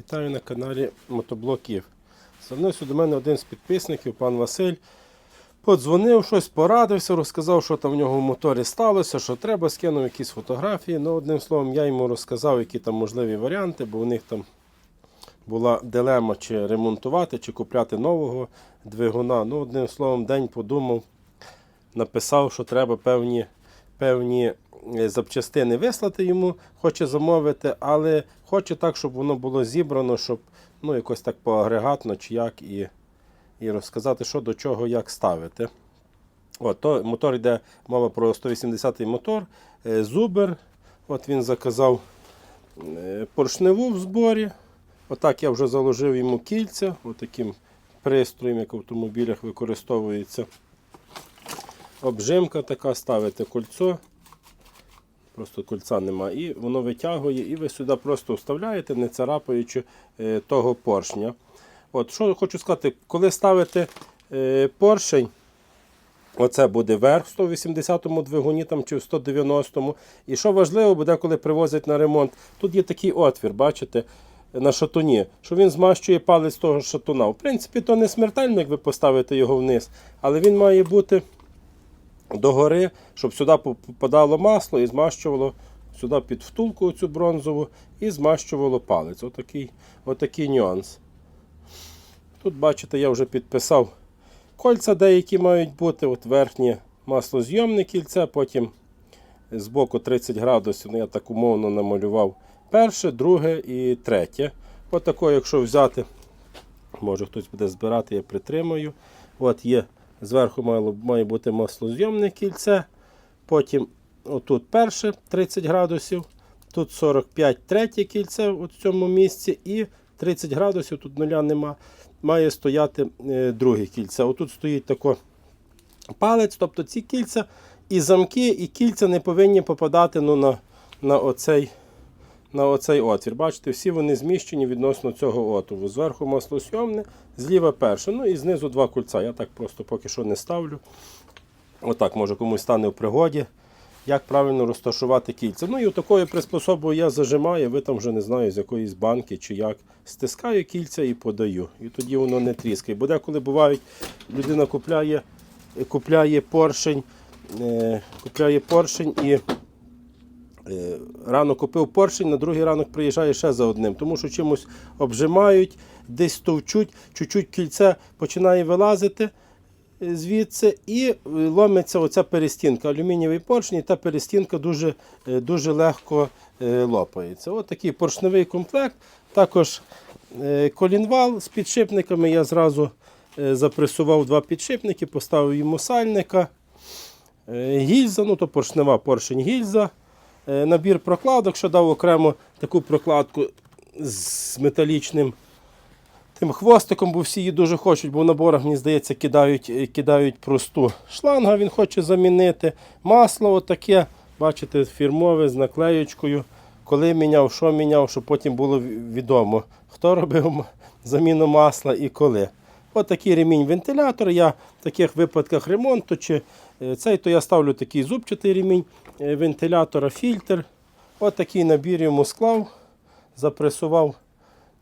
Вітаю на каналі Мотоблоків. Звернувся до мене один з підписників, пан Василь. Подзвонив, щось порадився, розказав, що там в нього в моторі сталося, що треба, скинув якісь фотографії. Ну, одним словом, я йому розказав, які там можливі варіанти, бо у них там була дилема, чи ремонтувати, чи купляти нового двигуна. Ну, одним словом, день подумав, написав, що треба певні, певні запчастини вислати йому, хоче замовити, але хоче так, щоб воно було зібрано, щоб ну, якось так поагрегатно чи як, і, і розказати, що до чого, як ставити. От, то мотор йде мова про 180-й мотор, е, Зубер. От він заказав е, поршневу в зборі. Отак я вже заложив йому кільця, отаким пристроєм, як в автомобілях використовується. Обжимка така, ставите кольцо. Просто кольця нема. І воно витягує, і ви сюди просто вставляєте, не царапаючи е, того поршня. От, Що хочу сказати, коли ставите е, поршень, Оце буде верх в 180-му двигуні там, чи в 190-му. І що важливо, буде, коли привозять на ремонт, тут є такий отвір, бачите, на шатуні, що він змащує палець того шатуна. В принципі, то не смертельно, як ви поставите його вниз, але він має бути догори, щоб сюди попадало масло і змащувало сюди під втулку цю бронзову і змащувало палець. Отакий, отакий нюанс. Тут, бачите, я вже підписав кольця деякі мають бути. От верхнє маслозйомне кільце, потім з боку 30 градусів, ну, я так умовно намалював перше, друге і третє. От тако, якщо взяти, може хтось буде збирати, я притримую. От є, зверху має, має бути маслозйомне кільце. Потім отут перше 30 градусів, тут 45 третє кільце в цьому місці і 30 градусів, тут нуля нема. Має стояти е, друге кільце. Отут стоїть тако палець, тобто ці кільця і замки, і кільця не повинні попадати ну, на, на, оцей, на оцей отвір. Бачите, всі вони зміщені відносно цього отвору. Зверху маслосйомне, зліва перше. Ну і знизу два кільця. Я так просто поки що не ставлю. Отак, може комусь стане в пригоді. Як правильно розташувати кільця. Ну і такою приспособою я зажимаю, ви там вже не знаю, з якоїсь банки чи як. Стискаю кільця і подаю. І тоді воно не тріскає. Бо деколи бувають, людина купляє, купляє поршень, е, купляє поршень і рано купив поршень, на другий ранок приїжджає ще за одним, тому що чимось обжимають, десь товчуть, чуть-чуть кільце починає вилазити е, звідси і е, ломиться оця перестінка. Алюмінієвий поршень, і та перестінка дуже, е, дуже легко лопається. Ось такий поршневий комплект. Також колінвал з підшипниками. Я зразу запресував два підшипники, поставив йому сальника. Гільза, ну то поршнева поршень гільза. Е, Набір прокладок, що дав окремо таку прокладку з металічним тим хвостиком, бо всі її дуже хочуть, бо в наборах, мені здається, кидають, е, кидають просту шланга, він хоче замінити. Масло отаке, бачите, фірмове з наклеєчкою. Коли міняв, що міняв, щоб потім було відомо, хто робив заміну масла і коли. Отакий ремінь вентилятор. Я в таких випадках ремонту чи е, цей, то я ставлю такий зубчатий ремінь е, вентилятора, фільтр. Отакий набір йому склав, запресував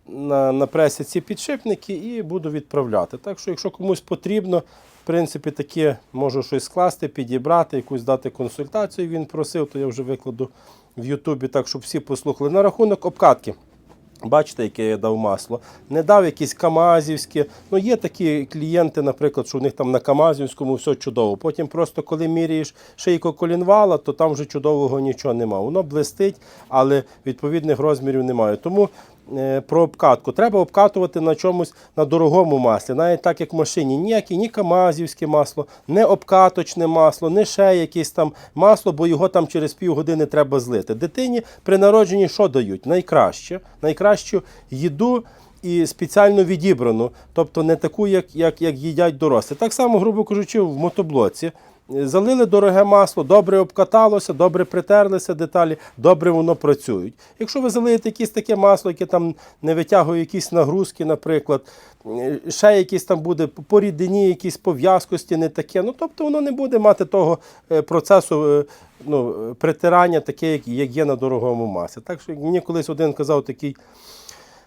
на, на пресі ці підшипники і буду відправляти. Так що, якщо комусь потрібно, в принципі, таке можу щось скласти, підібрати, якусь дати консультацію. Він просив, то я вже викладу в Ютубі, так щоб всі послухали. На рахунок обкатки. Бачите, яке я дав масло. Не дав якісь камазівські. Ну, є такі клієнти, наприклад, що у них там на камазівському все чудово. Потім просто коли міряєш шийку колінвала, то там вже чудового нічого немає. Воно блистить, але відповідних розмірів немає. Тому про обкатку. Треба обкатувати на чомусь на дорогому маслі, навіть так як в машині. Ніяке, ні камазівське масло, не обкаточне масло, не ще якесь там масло, бо його там через півгодини треба злити. Дитині при народженні що дають? Найкраще, найкращу їду. І спеціально відібрану, тобто не таку, як, як, як їдять дорослі. Так само, грубо кажучи, в мотоблоці. Залили дороге масло, добре обкаталося, добре притерлися деталі, добре воно працюють. Якщо ви залиєте якесь таке масло, яке там не витягує якісь нагрузки, наприклад, е, ще якісь там буде по рідині, якісь по в'язкості, не таке, ну тобто воно не буде мати того е, процесу е, ну, притирання, таке, як, є на дорогому маслі. Так що мені колись один казав такий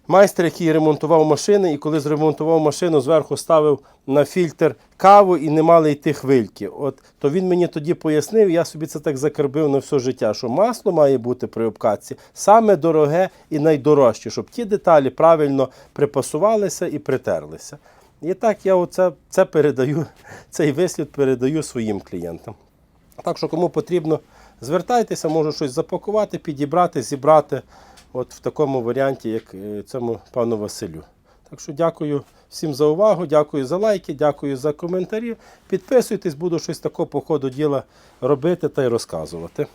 майстер, який ремонтував машини, і коли зремонтував машину, зверху ставив на фільтр каву і не мали йти хвильки. От, то він мені тоді пояснив, я собі це так закарбив на все життя, що масло має бути при обкатці саме дороге і найдорожче, щоб ті деталі правильно припасувалися і притерлися. І так я оце, це передаю, цей вислід передаю своїм клієнтам. Так що, кому потрібно, звертайтеся, можу щось запакувати, підібрати, зібрати от в такому варіанті, як е, цьому пану Василю. Так що дякую всім за увагу, дякую за лайки, дякую за коментарі. Підписуйтесь, буду щось такого по ходу діла робити та й розказувати.